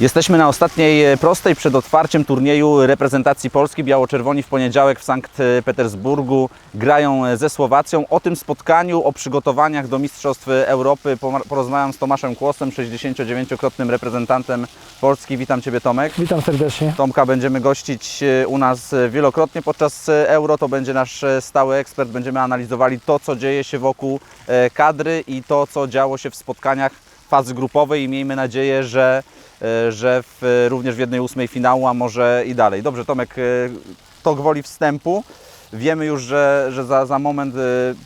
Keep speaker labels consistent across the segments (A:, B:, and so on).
A: Jesteśmy na ostatniej e, prostej przed otwarciem turnieju reprezentacji Polski. Biało-czerwoni w poniedziałek w Sankt Petersburgu grają e, ze Słowacją. O tym spotkaniu, o przygotowaniach do Mistrzostw Europy porozmawiam z Tomaszem Kłosem, 69-krotnym reprezentantem Polski. Witam Ciebie Tomek.
B: Witam serdecznie.
A: Tomka będziemy gościć e, u nas e, wielokrotnie podczas e, Euro. To będzie nasz e, stały ekspert. Będziemy analizowali to, co dzieje się wokół e, kadry i to, co działo się w spotkaniach fazy grupowej i miejmy nadzieję, że, e, że w, również w jednej ósmej finału, a może i dalej. Dobrze, Tomek, e, to gwoli wstępu. Wiemy już, że, że za, za moment e,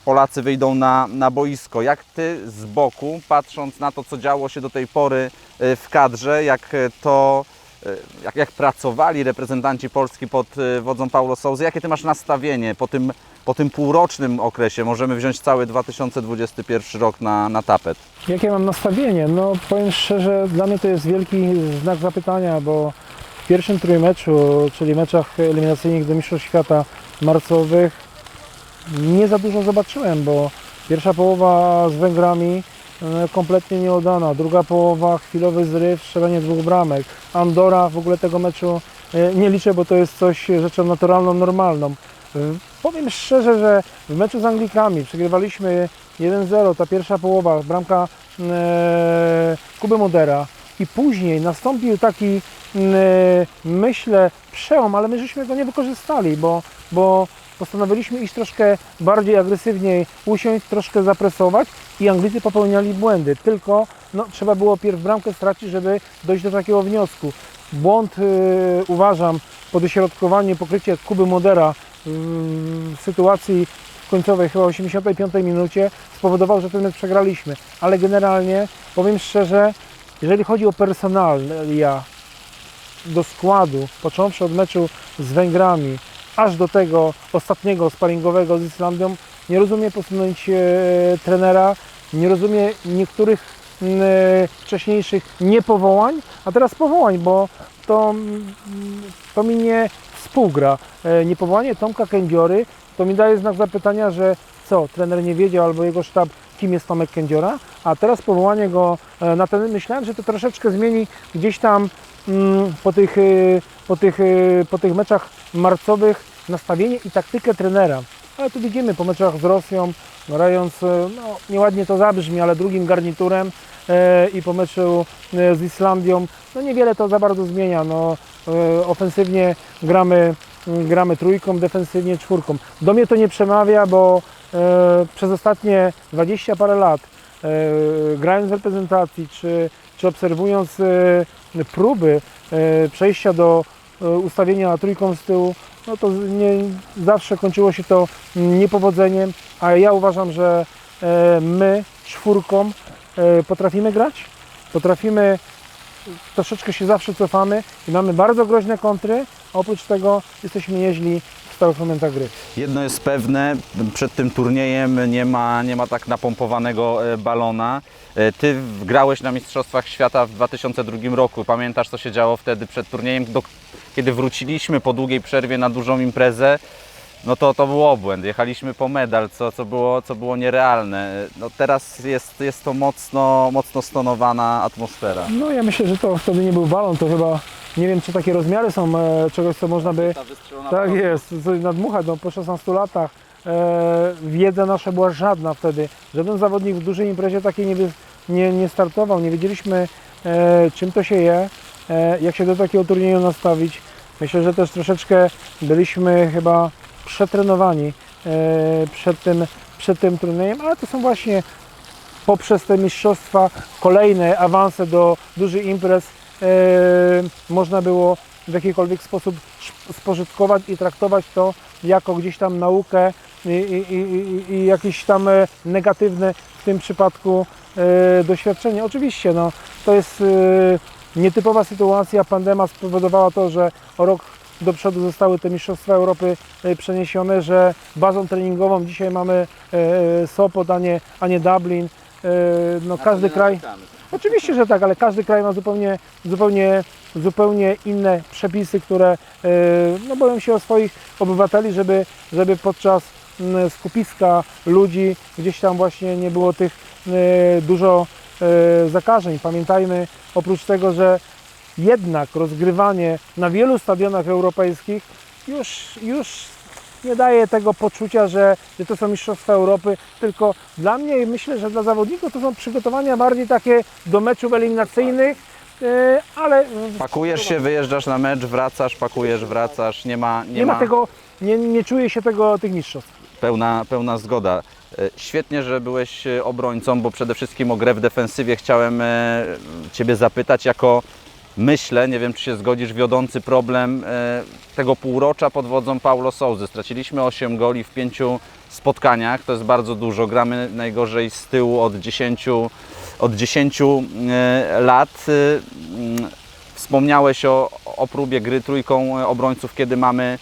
A: Polacy wyjdą na, na boisko. Jak Ty z boku, patrząc na to, co działo się do tej pory w kadrze, jak to jak, jak pracowali reprezentanci Polski pod wodzą Paulo Souzy, jakie Ty masz nastawienie po tym, po tym półrocznym okresie? Możemy wziąć cały 2021 rok na, na tapet.
B: Jakie mam nastawienie? No powiem szczerze, dla mnie to jest wielki znak zapytania, bo w pierwszym trójmeczu, czyli meczach eliminacyjnych do Mistrzostw Świata marcowych nie za dużo zobaczyłem, bo pierwsza połowa z Węgrami e, kompletnie nieudana, druga połowa chwilowy zryw, strzelanie dwóch bramek. Andora w ogóle tego meczu e, nie liczę, bo to jest coś rzeczą naturalną, normalną. E, Powiem szczerze, że w meczu z Anglikami przegrywaliśmy 1-0, ta pierwsza połowa, bramka e, Kuby Modera i później nastąpił taki, e, myślę, przełom, ale my żeśmy go nie wykorzystali, bo, bo postanowiliśmy iść troszkę bardziej agresywniej, usiąść, troszkę zapresować i Anglicy popełniali błędy, tylko no, trzeba było pierw bramkę stracić, żeby dojść do takiego wniosku. Błąd e, uważam, podośrodkowanie, pokrycie Kuby Modera w sytuacji końcowej, chyba 85 minucie, spowodował, że ten mecz przegraliśmy. Ale generalnie, powiem szczerze, jeżeli chodzi o personalia do składu, począwszy od meczu z Węgrami, aż do tego ostatniego sparingowego z Islandią, nie rozumiem posunięć e, trenera, nie rozumiem niektórych e, wcześniejszych niepowołań, a teraz powołań, bo to, to mi nie współgra. E, Niepowołanie Tomka Kędziory to mi daje znak zapytania, że co, trener nie wiedział albo jego sztab, kim jest Tomek Kędziora, a teraz powołanie go e, na ten, myślałem, że to troszeczkę zmieni gdzieś tam mm, po tych, e, po tych, po tych meczach marcowych nastawienie i taktykę trenera. Ale tu widzimy po meczach z Rosją, grając, e, no, nieładnie to zabrzmi, ale drugim garniturem e, i po meczu e, z Islandią, no niewiele to za bardzo zmienia. No, ofensywnie gramy, gramy trójką, defensywnie czwórką. Do mnie to nie przemawia, bo przez ostatnie 20 parę lat grając w reprezentacji, czy, czy obserwując próby przejścia do ustawienia trójką z tyłu, no to nie, zawsze kończyło się to niepowodzeniem, a ja uważam, że e, my czwórką e, potrafimy grać, potrafimy, troszeczkę się zawsze cofamy i mamy bardzo groźne kontry, oprócz tego jesteśmy nieźli gry.
A: Jedno jest pewne, przed tym turniejem nie ma, nie ma tak napompowanego e, balona. E, Ty grałeś na Mistrzostwach Świata w 2002 roku. Pamiętasz, co się działo wtedy przed turniejem? Do, kiedy wróciliśmy po długiej przerwie na dużą imprezę, no to to był obłęd. Jechaliśmy po medal, co, co, było, co było nierealne. No teraz jest, jest to mocno, mocno stonowana atmosfera.
B: No ja myślę, że to wtedy nie był balon, to chyba nie wiem czy takie rozmiary są e, czegoś, co można by Tak jest, coś nadmuchać. No, po 16 latach e, wiedza nasza była żadna wtedy. Żaden zawodnik w dużej imprezie takiej nie, nie, nie startował. Nie wiedzieliśmy, e, czym to się je, e, jak się do takiego turnieju nastawić. Myślę, że też troszeczkę byliśmy chyba przetrenowani e, przed, tym, przed tym turniejem, ale to są właśnie poprzez te mistrzostwa kolejne awanse do dużych imprez można było w jakikolwiek sposób spożytkować i traktować to jako gdzieś tam naukę i, i, i, i- jakieś tam e, negatywne w tym przypadku e, doświadczenie. Oczywiście no, to jest e, nietypowa sytuacja. Pandemia spowodowała to, że o rok do przodu zostały te Mistrzostwa Europy e, przeniesione, że bazą treningową dzisiaj mamy e, Sopot, a nie, a nie Dublin. E, No, każdy kraj. Oczywiście, że tak, ale każdy kraj ma zupełnie, zupełnie, zupełnie inne przepisy, które e, no, boją się o swoich obywateli, żeby, żeby podczas skupiska ludzi gdzieś tam właśnie nie było tych e, dużo e, zakażeń. Pamiętajmy oprócz tego, że jednak rozgrywanie na wielu stadionach europejskich już, już nie daje tego poczucia, że, że to są Mistrzostwa Europy, tylko dla mnie i myślę, że dla zawodników to są przygotowania bardziej takie do meczów eliminacyjnych, e, ale
A: Pakujesz się, wyjeżdżasz na mecz, wracasz, pakujesz, wracasz, nie ma, nie
B: nie ma tego, nie, nie czuje się tego, tych mistrzostw.
A: Pełna, pełna zgoda. E, Świetnie, że byłeś e, obrońcą, bo przede wszystkim o grę w defensywie chciałem Ciebie zapytać jako myślę, nie wiem czy się zgodzisz, wiodący problem e, tego półrocza pod wodzą Paulo Souzy. Straciliśmy 8 goli w 5 spotkaniach, to jest bardzo dużo. Gramy najgorzej z tyłu od 10, od 10 e, lat. E, mm, Wspomniałeś o, o próbie gry trójką obrońców, kiedy mamy,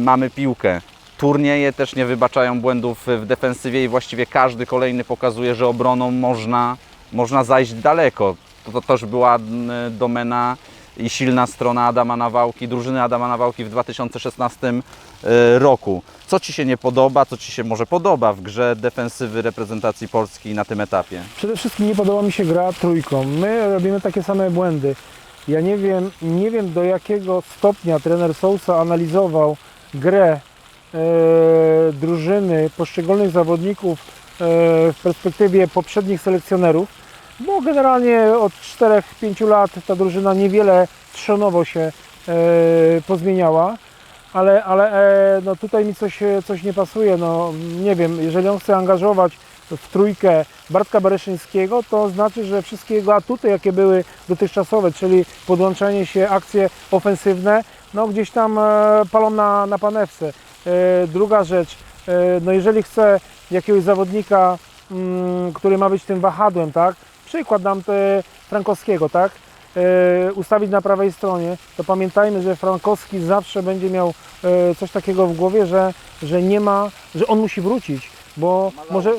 A: mamy piłkę. Turnieje też nie wybaczają błędów w defensywie i właściwie każdy kolejny pokazuje, że obroną można, można zajść daleko. To, też była domena i silna strona Adama Nawałki, drużyny Adama Nawałki w 2016 e, roku. Co Ci się nie podoba, co Ci się może podoba w grze defensywy reprezentacji Polski na tym etapie?
B: Przede wszystkim nie podoba mi się gra trójką. My robimy takie same błędy. Ja nie wiem, nie wiem do jakiego stopnia trener Sousa analizował grę e, drużyny poszczególnych zawodników e, w perspektywie poprzednich selekcjonerów, bo generalnie od 4-5 lat ta drużyna niewiele trzonowo się e, pozmieniała. Ale, ale e, no tutaj mi coś, coś nie pasuje. No, nie wiem, jeżeli on chce angażować w trójkę Bartka Bereszyńskiego, to znaczy, że wszystkie jego atuty, jakie były dotychczasowe, czyli podłączenie się, akcje ofensywne, no gdzieś tam e, palą na, na panewce. E, druga rzecz, e, no jeżeli chce jakiegoś zawodnika, mm, który ma być tym wahadłem, tak? Przykład dam te Frankowskiego, tak? e, ustawić na prawej stronie, to pamiętajmy, że Frankowski zawsze będzie miał e, coś takiego w głowie, że, że nie ma, że on musi wrócić, bo może...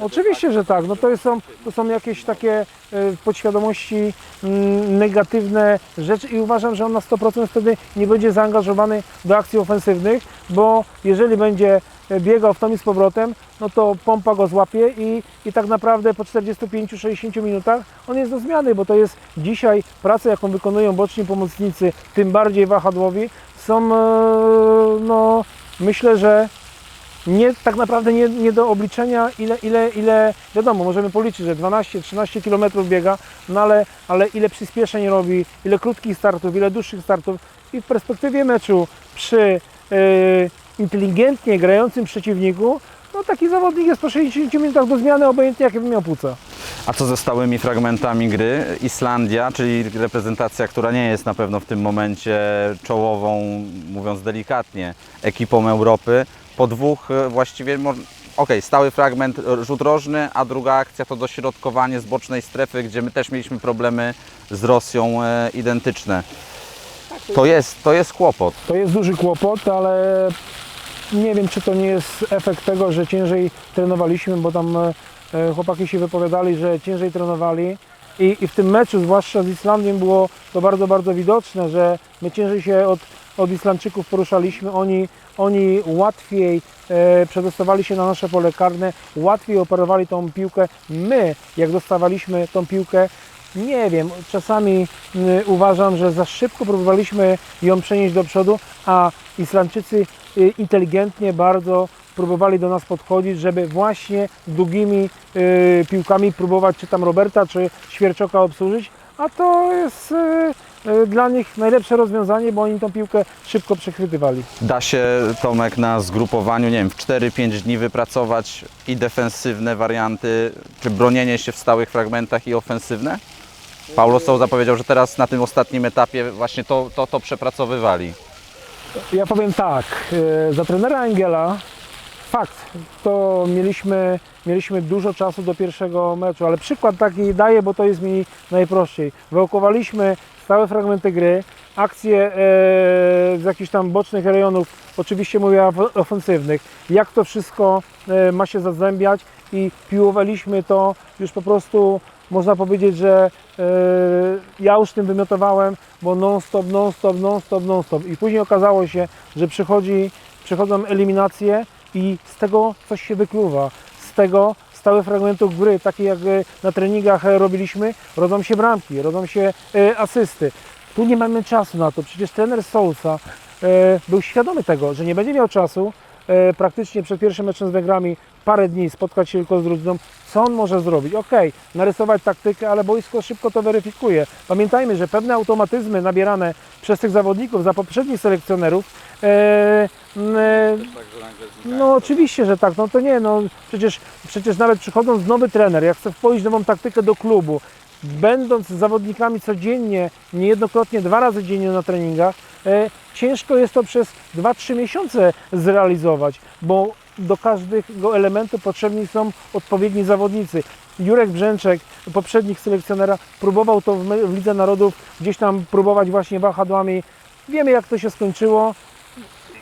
B: Oczywiście, że tak. No to są, to są jakieś takie e, w podświadomości mm, negatywne rzeczy i uważam, że on na 100% wtedy nie będzie zaangażowany do akcji ofensywnych, bo jeżeli będzie biegał w tom i z powrotem, no to pompa go złapie i, i tak naprawdę po 45-60 minutach on jest do zmiany, bo to jest dzisiaj praca, jaką wykonują boczni pomocnicy, tym bardziej wahadłowi, są e, no myślę, że nie, tak naprawdę nie, nie do obliczenia, ile, ile, ile, wiadomo, możemy policzyć, że 12-13 km biega, no ale, ale ile przyspieszeń robi, ile krótkich startów, ile dłuższych startów i w perspektywie meczu przy e, inteligentnie grającym przeciwniku, no taki zawodnik jest po 60 minutach do zmiany, obojętnie jakie by miał płuca.
A: A co ze stałymi fragmentami gry? Islandia, czyli reprezentacja, która nie jest na pewno w tym momencie czołową, mówiąc delikatnie, ekipą Europy. Po dwóch e, właściwie, okej, stały fragment, e, rzut rożny, a druga akcja to dośrodkowanie z bocznej strefy, gdzie my też mieliśmy problemy z Rosją e, identyczne. To jest, to jest kłopot.
B: To jest duży kłopot, ale nie wiem, czy to nie jest efekt tego, że ciężej trenowaliśmy, bo tam e, e, chłopaki się wypowiadali, że ciężej trenowali. I, I w tym meczu, zwłaszcza z Islandią, było to bardzo, bardzo widoczne, że my ciężej się od, od Islandczyków poruszaliśmy. Oni, oni łatwiej e, przedostawali się na nasze pole karne, łatwiej operowali tą piłkę. My, jak dostawaliśmy tą piłkę, nie wiem, czasami y, uważam, że za szybko próbowaliśmy ją przenieść do przodu, a Islandczycy y, inteligentnie bardzo próbowali do nas podchodzić, żeby właśnie długimi y, piłkami próbować czy tam Roberta, czy Świerczoka obsłużyć, a to jest dla nich najlepsze rozwiązanie, bo oni tą piłkę szybko przechwytywali.
A: Da się, Tomek, na zgrupowaniu, nie wiem, w 4-5 dni wypracować i defensywne warianty, czy bronienie się w stałych fragmentach i ofensywne? Paulo Souza powiedział, że teraz na tym ostatnim etapie właśnie to, to, to przepracowywali.
B: Ja powiem tak, e, za trenera Engela fakt, to mieliśmy, mieliśmy dużo czasu do pierwszego meczu, ale przykład taki daję, bo to jest mi najprościej. Wyokowaliśmy stałe fragmenty gry, akcje e, z jakichś tam bocznych rejonów, oczywiście mówię ofensywnych, jak to wszystko e, ma się zazębiać i piłowaliśmy to już po prostu można powiedzieć, że e, ja już tym wymiotowałem, bo non-stop, non-stop, non-stop, non-stop. I później okazało się, że przychodzi, przychodzą eliminacje i z tego coś się wykluwa. Z tego stałe fragmentów gry, takie jak e, na treningach e, robiliśmy, rodzą się bramki, rodzą się e, asysty. tu nie mamy czasu na to. Przecież trener Soulsa e, był świadomy tego, że nie będzie miał czasu praktycznie przed pierwszym meczem z Węgrami parę dni spotkać się tylko z drużyną. Co on może zrobić? Okej, narysować taktykę, ale boisko szybko to weryfikuje. Pamiętajmy, że pewne automatyzmy nabierane przez tych zawodników za poprzednich selekcjonerów e, e, no oczywiście, że tak. No to nie, no przecież, przecież nawet przychodząc nowy trener, jak chce wpoić nową taktykę do klubu, będąc zawodnikami codziennie, niejednokrotnie dwa razy dziennie na treningach, e, ciężko jest to przez 2-3 miesiące zrealizować, bo do każdego elementu potrzebni są odpowiedni zawodnicy. Jurek Brzęczek, poprzednik selekcjonera, próbował to w, Lidze Narodów gdzieś tam próbować właśnie wahadłami. Wiemy jak to się skończyło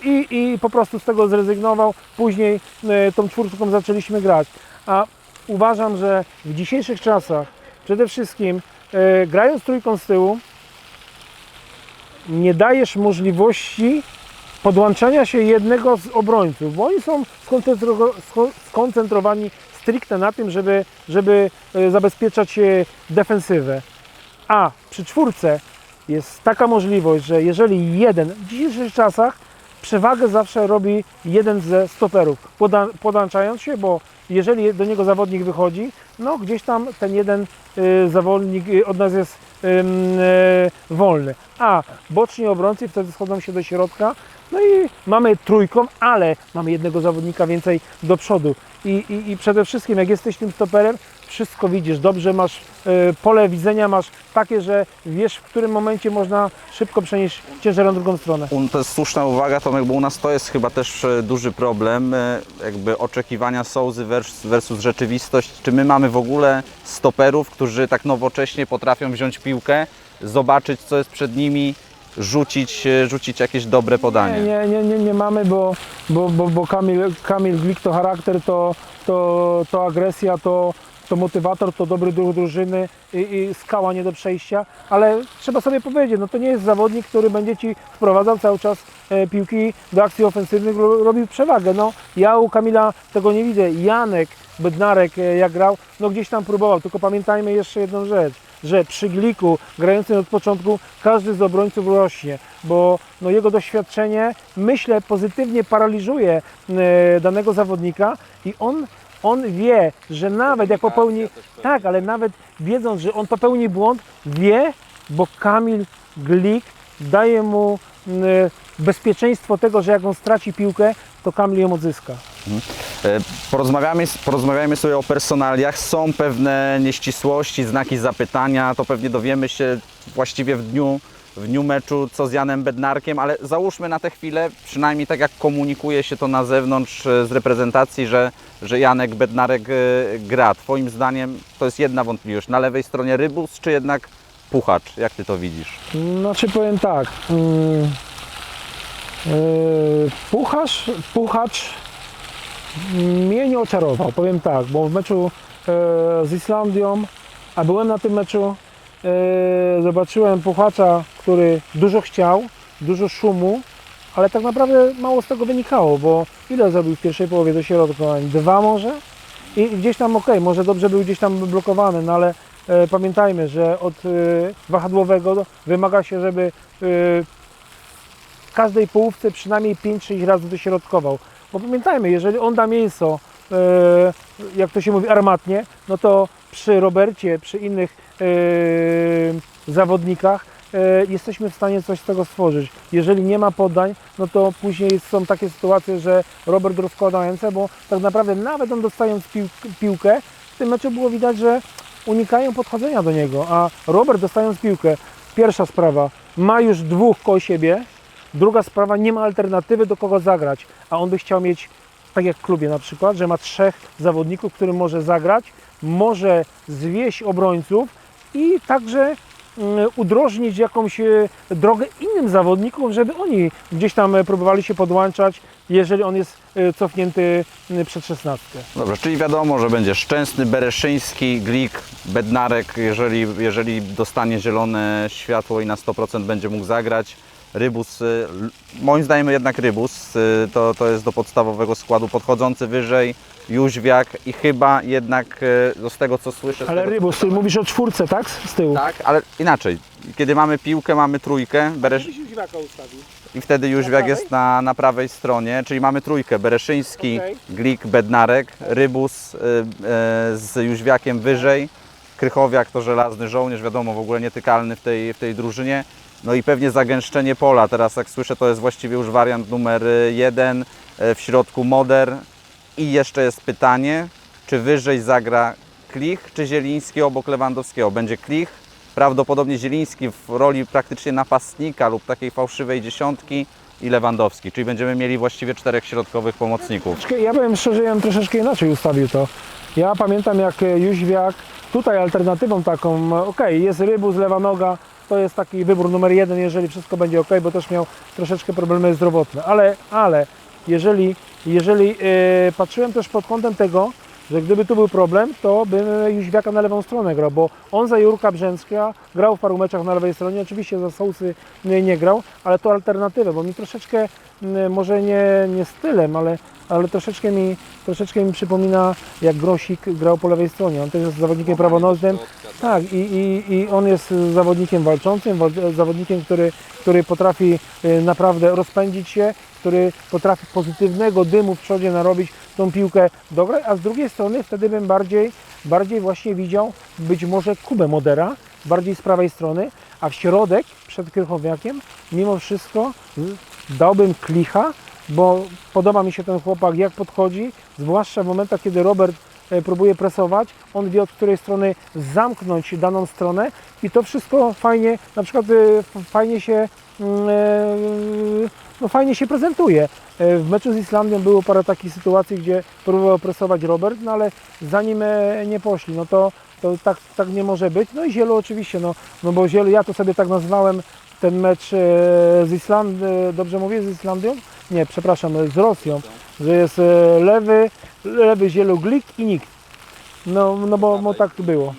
B: i, i po prostu z tego zrezygnował. Później e, tą czwórką zaczęliśmy grać. A uważam, że w dzisiejszych czasach przede wszystkim e, grając trójką z tyłu nie dajesz możliwości podłączania się jednego z obrońców, bo oni są skoncentro- sko- skoncentrowani stricte na tym, żeby, żeby e, zabezpieczać e, defensywę. A przy czwórce jest taka możliwość, że jeżeli jeden w dzisiejszych czasach przewagę zawsze robi jeden ze stoperów, podłączając się, bo jeżeli do niego zawodnik wychodzi, no gdzieś tam ten jeden y, zawodnik y, od nas jest ym, y, wolny. A boczni obrońcy wtedy schodzą się do środka, no i mamy trójką, ale mamy jednego zawodnika więcej do przodu. I, i, i przede wszystkim jak jesteś tym stoperem, wszystko widzisz, dobrze masz y, pole widzenia, masz takie, że wiesz w którym momencie można szybko przenieść ciężar na drugą stronę.
A: To jest słuszna uwaga, Tomek, bo u nas to jest chyba też e, duży problem, e, jakby oczekiwania Sołzy vers- versus rzeczywistość. Czy my mamy w ogóle stoperów, którzy tak nowocześnie potrafią wziąć piłkę, zobaczyć co jest przed nimi, rzucić, e, rzucić jakieś dobre podanie?
B: Nie, nie, nie, nie mamy, bo, bo, bo, bo Kamil, Kamil Glik to charakter, to, to, to agresja, to, to motywator, to dobry duch drużyny i, i skała nie do przejścia, ale trzeba sobie powiedzieć, no to nie jest zawodnik, który będzie Ci wprowadzał cały czas e, piłki do akcji ofensywnych, ro- robił przewagę. No, ja u Kamila tego nie widzę. Janek Bednarek e, jak grał, no gdzieś tam próbował, tylko pamiętajmy jeszcze jedną rzecz, że przy Gliku grającym od początku każdy z obrońców rośnie, bo no, jego doświadczenie myślę pozytywnie paraliżuje e, danego zawodnika i on, on wie, że nawet jak popełni, tak, ale nawet wiedząc, że on popełni błąd, wie, bo Kamil Glik daje mu e, bezpieczeństwo tego, że jak on straci piłkę, to Kamil ją odzyska.
A: E, Porozmawiamy, porozmawiajmy sobie o personaliach. Są pewne nieścisłości, znaki zapytania. To pewnie dowiemy się właściwie w dniu, w dniu meczu, co z Janem Bednarkiem, ale załóżmy na tę chwilę, przynajmniej tak jak komunikuje się to na zewnątrz e, z reprezentacji, że, że Janek Bednarek e, gra. Twoim zdaniem to jest jedna wątpliwość. Na lewej stronie Rybus, czy jednak Puchacz? Jak Ty to widzisz?
B: Znaczy powiem tak. mm, Puchacz, puchacz mnie nie oczarował, powiem tak, bo w meczu e, z Islandią, a byłem na tym meczu, e, zobaczyłem Puchacza, który dużo chciał, dużo szumu, ale tak naprawdę mało z tego wynikało, bo ile zrobił w pierwszej połowie dośrodkowań? Dwa może? I gdzieś tam okej, może dobrze był gdzieś tam blokowany, no ale e, pamiętajmy, że od e, wahadłowego wymaga się, żeby e, w każdej połówce przynajmniej 5-6 razy dośrodkował. Bo pamiętajmy, jeżeli on da mięso, e, jak to się mówi, armatnie, no to przy Robercie, przy innych e, zawodnikach e, jesteśmy w stanie coś z tego stworzyć. Jeżeli nie ma podań, no to później są takie sytuacje, że Robert rozkłada ręce, bo tak naprawdę nawet on dostając pił, piłkę, w tym meczu było widać, że unikają podchodzenia do niego, a Robert dostając piłkę, pierwsza sprawa, ma już dwóch koło siebie, druga sprawa, nie ma alternatywy do kogo zagrać, a on by chciał mieć, tak jak w klubie na przykład, że ma trzech zawodników, którym może zagrać, może zwieść obrońców i także mm, udrożnić jakąś e, drogę innym zawodnikom, żeby oni gdzieś tam e, próbowali się podłączać, jeżeli on jest e, cofnięty m, przed szesnastkę.
A: Dobrze, czyli wiadomo, że będzie Szczęsny, Bereszyński, Glik, Bednarek, jeżeli, jeżeli dostanie zielone światło i na 100% będzie mógł zagrać. Rybus, y, moim zdaniem jednak Rybus y, to, to jest do podstawowego składu podchodzący wyżej, Jóźwiak i chyba jednak e, no z tego co słyszę...
B: Ale
A: tego,
B: Rybus, ty mówisz o czwórce, tak? Z tyłu.
A: Tak, ale inaczej. Kiedy mamy piłkę, mamy trójkę, Beresz...
B: Jóźwiaka ustawił.
A: i wtedy Jóźwiak jest na, na prawej stronie, czyli mamy trójkę, Bereszyński,
B: Okej.
A: Glik, Bednarek, Rybus y, y, z Jóźwiakiem wyżej, Krychowiak to żelazny żołnierz, wiadomo, w ogóle nietykalny w tej, w tej drużynie. No i pewnie zagęszczenie pola, teraz jak słyszę to jest właściwie już wariant numer y, jeden, y, w środku Moder i jeszcze jest pytanie, czy wyżej zagra Klich czy Zieliński obok Lewandowskiego? Będzie Klich, prawdopodobnie Zieliński w roli praktycznie napastnika lub takiej fałszywej dziesiątki i Lewandowski, czyli będziemy mieli właściwie czterech środkowych pomocników.
B: Ja powiem szczerze, ja bym troszeczkę inaczej ustawił to. Ja pamiętam jak e, Jóźwiak, tutaj alternatywą taką, e, okej, jest Rybus, lewa noga, to jest taki wybór numer jeden, jeżeli wszystko będzie ok, bo też miał troszeczkę problemy zdrowotne, ale, ale jeżeli, jeżeli e, patrzyłem też pod kątem tego, że gdyby tu był problem, to bym Jóźwiaka na lewą stronę grał, bo on za Jurka Brzęcka grał w paru meczach na lewej stronie, oczywiście za Sousy nie, nie grał, ale to alternatywę, bo mi troszeczkę, m, może nie, nie stylem, ale, ale troszeczkę, mi, troszeczkę mi przypomina jak Grosik grał po lewej stronie, on też jest zawodnikiem prawonożnym, tak, i, i, i on jest zawodnikiem walczącym, wal- zawodnikiem, który, który potrafi y, naprawdę rozpędzić się, który potrafi pozytywnego dymu w przodzie narobić, tą piłkę dograć, a z drugiej strony wtedy bym bardziej, bardziej właśnie widział być może Kubę Modera, bardziej z prawej strony, a w środek przed Krychowiakiem mimo wszystko dałbym Klicha, bo podoba mi się ten chłopak, jak podchodzi, zwłaszcza w momentach, kiedy Robert e, próbuje presować, on wie od której strony zamknąć daną stronę i to wszystko fajnie, na przykład e, fajnie się mm, e, no fajnie się prezentuje. E, W meczu z Islandią było parę takich sytuacji, gdzie próbował presować Robert, no ale zanim e, nie poszli, no to, to tak, tak nie może być. No i Zielu oczywiście, no, no bo Zielu, ja to sobie tak nazwałem ten mecz e, z Islandią, dobrze mówię, z Islandią? Nie, przepraszam, z Rosją, że jest lewy, lewy Zielu Glik i nikt. No, no bo, bo tak było.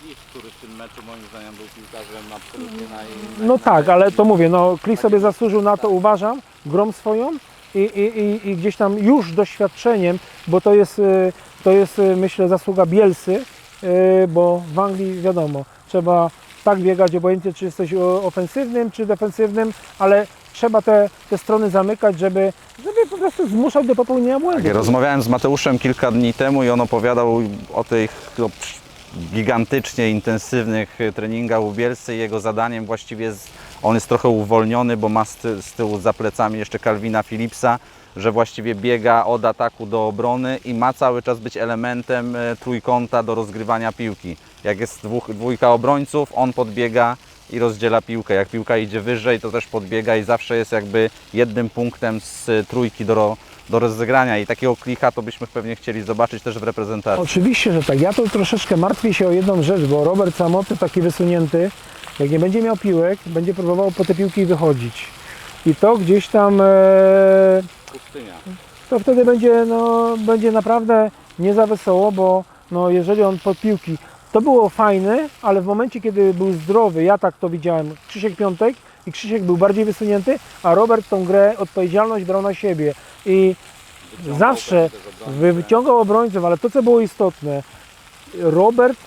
A: Klich, który w tym meczu moim zdaniem był piłkarzem absolutnie naj...
B: No tak, ale to mówię, no Klich sobie zasłużył na to, uważam, grom swoją i, i, i, i gdzieś tam już doświadczeniem, bo to jest, y, to jest y, myślę zasługa Bielsy, y, bo w Anglii wiadomo, trzeba tak biegać, obojętnie czy jesteś o- ofensywnym, czy defensywnym, ale trzeba te, te strony zamykać, żeby, żeby po prostu zmuszać do popełnienia błędów.
A: Rozmawiałem z Mateuszem kilka dni temu i on opowiadał o tych no, gigantycznie intensywnych treningach u Bielsy jego zadaniem właściwie jest, on jest trochę uwolniony, bo ma z, ty, z tyłu za plecami jeszcze Calvina Phillipsa, że właściwie biega od ataku do obrony i ma cały czas być elementem e, trójkąta do rozgrywania piłki. Jak jest dwóch, dwójka obrońców, on podbiega i rozdziela piłkę. Jak piłka idzie wyżej, to też podbiega i zawsze jest jakby jednym punktem z trójki do, do rozegrania i takiego klicha to byśmy pewnie chcieli zobaczyć też w reprezentacji.
B: Oczywiście, że tak. Ja to troszeczkę martwię się o jedną rzecz, bo Robert Samoty taki wysunięty, jak nie będzie miał piłek, będzie próbował po te piłki wychodzić. I to gdzieś tam, e,
A: Pustynia.
B: to wtedy będzie, no, będzie naprawdę nie za wesoło, bo no, jeżeli on pod piłki, to było fajne, ale w momencie, kiedy był zdrowy, ja tak to widziałem, Krzysiek Piątek i Krzysiek był bardziej wysunięty, a Robert tą grę, odpowiedzialność brał na siebie. I zawsze wy- wyciągał obrońców, ale to co było istotne, Robert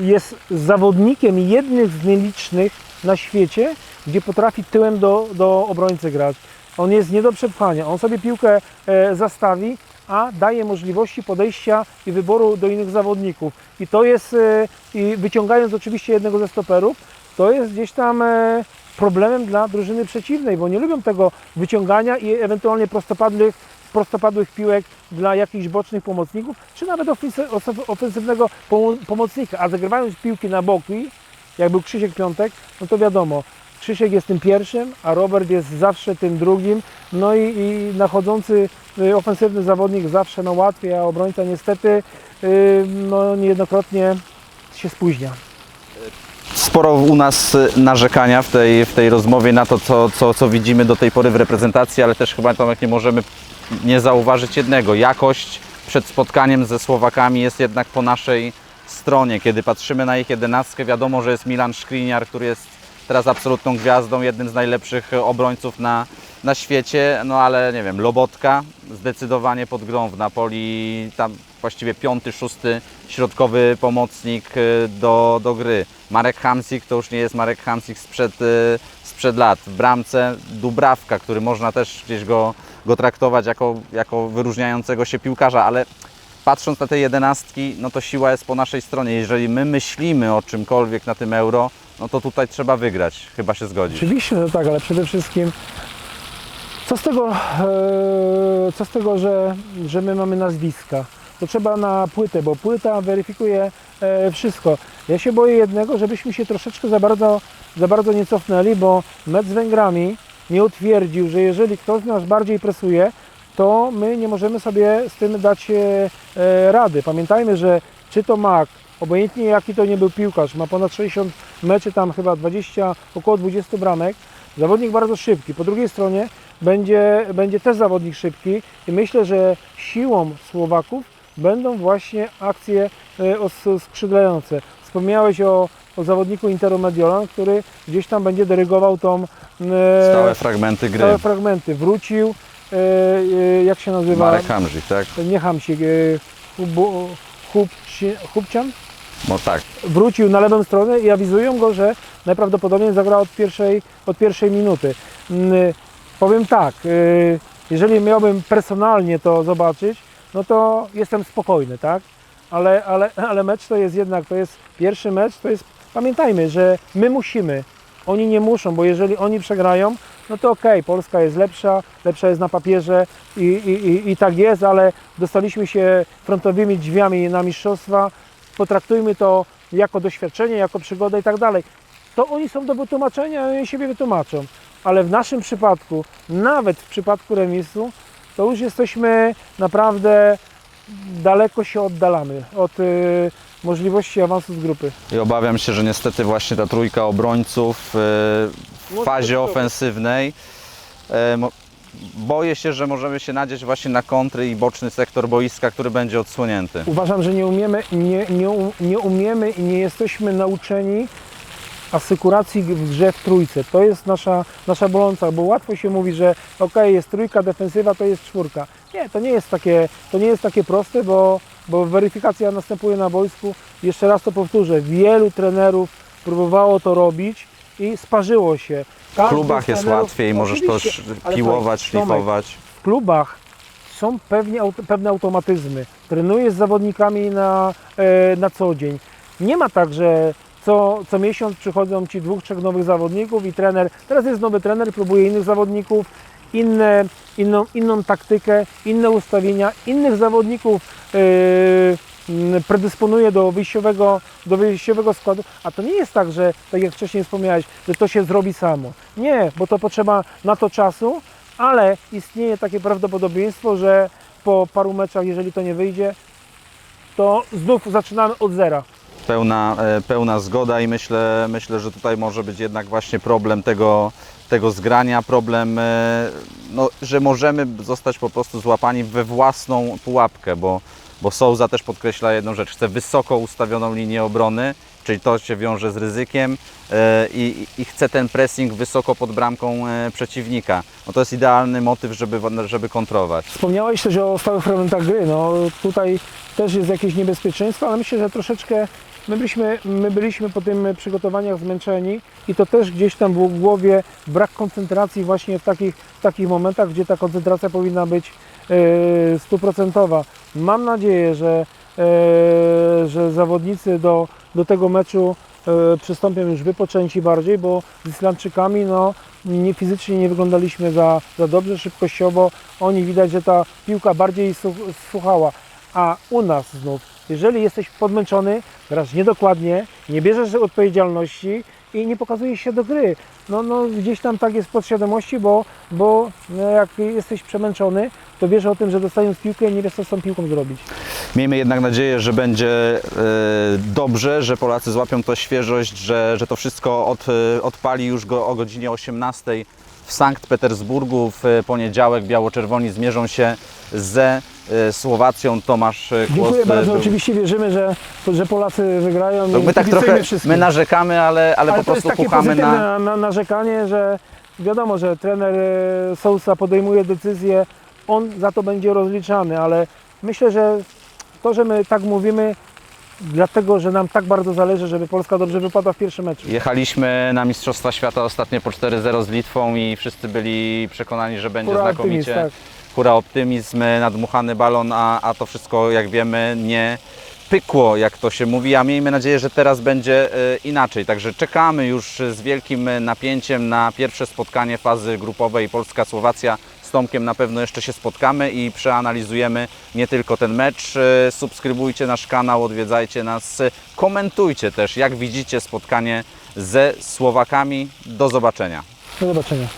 B: jest zawodnikiem jednym z nielicznych na świecie, gdzie potrafi tyłem do, do obrońcy grać. On jest nie do przepchania, on sobie piłkę e, zastawi, a daje możliwości podejścia i wyboru do innych zawodników. I to jest, e, i wyciągając oczywiście jednego ze stoperów, to jest gdzieś tam e, problemem dla drużyny przeciwnej, bo nie lubią tego wyciągania i ewentualnie prostopadłych, prostopadłych piłek dla jakichś bocznych pomocników, czy nawet ofensywnego pomo- pomocnika. A zagrywając piłki na boki, jak był Krzysiek Piątek, no to wiadomo, Krzysiek jest tym pierwszym, a Robert jest zawsze tym drugim. No i, i nachodzący y, ofensywny zawodnik zawsze no łatwiej, a obrońca niestety y, no niejednokrotnie się spóźnia.
A: Sporo u nas y, narzekania w tej, w tej rozmowie na to, co, co, co widzimy do tej pory w reprezentacji, ale też chyba nie możemy nie zauważyć jednego. Jakość przed spotkaniem ze Słowakami jest jednak po naszej stronie. Kiedy patrzymy na ich jedenastkę, wiadomo, że jest Milan Szkliniar, który jest teraz absolutną gwiazdą, jednym z najlepszych obrońców na, na świecie, no ale nie wiem, Lobotka zdecydowanie pod grą w Napoli, tam właściwie piąty, szósty środkowy pomocnik y, do, do gry. Marek Hamsik to już nie jest Marek Hamsik sprzed, y, sprzed lat. W bramce Dubrawka, który można też gdzieś go, go traktować jako, jako wyróżniającego się piłkarza, ale patrząc na te jedenastki, no to siła jest po naszej stronie. Jeżeli my myślimy o czymkolwiek na tym euro, no to tutaj trzeba wygrać. Chyba się zgodzisz.
B: Oczywiście, że tak, ale przede wszystkim co z tego, e, co z tego że, że my mamy nazwiska? To trzeba na płytę, bo płyta weryfikuje e, wszystko. Ja się boję jednego, żebyśmy się troszeczkę za bardzo, za bardzo nie cofnęli, bo mecz z Węgrami nie utwierdził, że jeżeli ktoś nas bardziej presuje, to my nie możemy sobie z tym dać e, e, rady. Pamiętajmy, że czy to Mak, obojętnie jaki to nie był piłkarz, ma ponad 60 meczy, tam chyba 20, około 20 bramek, zawodnik bardzo szybki. Po drugiej stronie będzie, będzie też zawodnik szybki i myślę, że siłą Słowaków będą właśnie akcje e, skrzydlające. Wspomniałeś o, o zawodniku Interu Mediolan, który gdzieś tam będzie dyrygował tą e,
A: Stałe fragmenty gry.
B: stałe fragmenty. Wrócił, e, jak się nazywa?
A: Marek Hamzik, tak?
B: Nie Hubci, Hubcian?
A: No tak.
B: Wrócił na lewą stronę i awizują go, że najprawdopodobniej zagra od pierwszej, od pierwszej minuty. Mm, Powiem tak, jeżeli miałbym personalnie to zobaczyć, no to jestem spokojny, tak? Ale, ale, ale mecz to jest jednak, to jest pierwszy mecz, to jest, pamiętajmy, że my musimy, oni nie muszą, bo jeżeli oni przegrają, no to okej, Polska jest lepsza, lepsza jest na papierze i, i, i, i tak jest, ale dostaliśmy się frontowymi drzwiami na mistrzostwa, potraktujmy to jako doświadczenie, jako przygodę i tak dalej. To oni są do wytłumaczenia, oni siebie wytłumaczą, ale w naszym przypadku, nawet w przypadku remisu, to już jesteśmy naprawdę daleko się oddalamy od y, możliwości awansu z grupy.
A: I obawiam się, że niestety właśnie ta trójka obrońców e, w fazie ofensywnej mo- boję się, że możemy się nadzieć właśnie na kontry i boczny sektor boiska, który będzie odsłonięty.
B: Uważam, że nie umiemy, nie, nie, u- nie umiemy i nie jesteśmy nauczeni asykuracji w grze w trójce. To jest nasza, nasza boląca, bo łatwo się mówi, że ok, jest trójka, defensywa to jest czwórka. Nie, to nie jest takie, to nie jest takie proste, bo, bo weryfikacja następuje na boisku. Jeszcze raz to powtórzę, wielu trenerów próbowało to robić i sparzyło się.
A: W
B: Każdy
A: klubach
B: z
A: jest łatwiej, możesz to piłować, szlifować.
B: w klubach są pewnie, pewne automatyzmy. Trenujesz z zawodnikami na, e, na co dzień. Nie ma tak, że co, co miesiąc przychodzą ci dwóch, trzech nowych zawodników i trener, teraz jest nowy trener, próbuje innych zawodników, inne, inną, inną taktykę, inne ustawienia, innych zawodników m, predysponuje do wyjściowego, do wyjściowego składu, a to nie jest tak, że tak jak wcześniej wspomniałeś, że to się zrobi samo. Nie, bo to potrzeba na to czasu, ale istnieje takie prawdopodobieństwo, że po paru meczach, jeżeli to nie wyjdzie, to znów zaczynamy od zera.
A: Pełna, e, pełna zgoda i myślę, myślę, że tutaj może być jednak właśnie problem tego, tego zgrania, problem, e, no, że możemy zostać po prostu złapani we własną pułapkę, bo, bo Souza też podkreśla jedną rzecz, chce wysoko ustawioną linię obrony, czyli to się wiąże z ryzykiem e, i, i chce ten pressing wysoko pod bramką przeciwnika. No to jest idealny motyw, żeby, żeby kontrować.
B: Wspomniałeś też o stałych fragmentach gry. No, tutaj też jest jakieś niebezpieczeństwo, ale myślę, że troszeczkę my byliśmy, my byliśmy po tym przygotowaniach zmęczeni i to też gdzieś tam było w głowie brak koncentracji właśnie w takich, w takich momentach, gdzie ta koncentracja powinna być e, stuprocentowa. Mam nadzieję, że, e, że zawodnicy do, do tego meczu e, przystąpią już wypoczęci bardziej, bo z Islandczykami no, nie, fizycznie nie wyglądaliśmy za, za dobrze, szybkościowo. Oni widać, że ta piłka bardziej słuchała. A u nas znów, jeżeli jesteś podmęczony, grasz niedokładnie, nie bierzesz odpowiedzialności i nie pokazujesz się do gry. No, no gdzieś tam tak jest podświadomości, bo, bo no, jak jesteś przemęczony, to wiesz o tym, że dostając piłkę nie wiesz co z tą piłką zrobić.
A: Miejmy jednak nadzieję, że będzie e, dobrze, że Polacy złapią to świeżość, że, że to wszystko od, e, odpali już go o godzinie 18 w Sankt Petersburgu. W e, poniedziałek biało-czerwoni zmierzą się ze e, Słowacją. Tomasz Kłos,
B: Dziękuję
A: e,
B: bardzo.
A: był-
B: Oczywiście wierzymy, że, że Polacy wygrają.
A: To my tak trochę
B: wszystkim.
A: my narzekamy, ale, ale,
B: Ale
A: po prostu puchamy na...
B: na... Na, narzekanie, że wiadomo, że trener Sousa podejmuje decyzję, on za to będzie rozliczany, ale myślę, że to, że my tak mówimy, dlatego, że nam tak bardzo zależy, żeby Polska dobrze wypadła w pierwszym meczu.
A: Jechaliśmy na Mistrzostwa Świata ostatnio po 4-0 z Litwą i wszyscy byli przekonani, że będzie
B: Hurra,
A: znakomicie.
B: optymizm, tak.
A: Hura optymizm, nadmuchany balon, a, a to wszystko jak wiemy nie pykło, jak to się mówi, a miejmy nadzieję, że teraz będzie e, inaczej. Także czekamy już z wielkim napięciem na pierwsze spotkanie fazy grupowej Polska-Słowacja. Tomkiem na pewno jeszcze się spotkamy i przeanalizujemy nie tylko ten mecz. E, Subskrybujcie nasz kanał, odwiedzajcie nas, e, komentujcie też, jak widzicie spotkanie ze Słowakami. Do zobaczenia.
B: Do zobaczenia.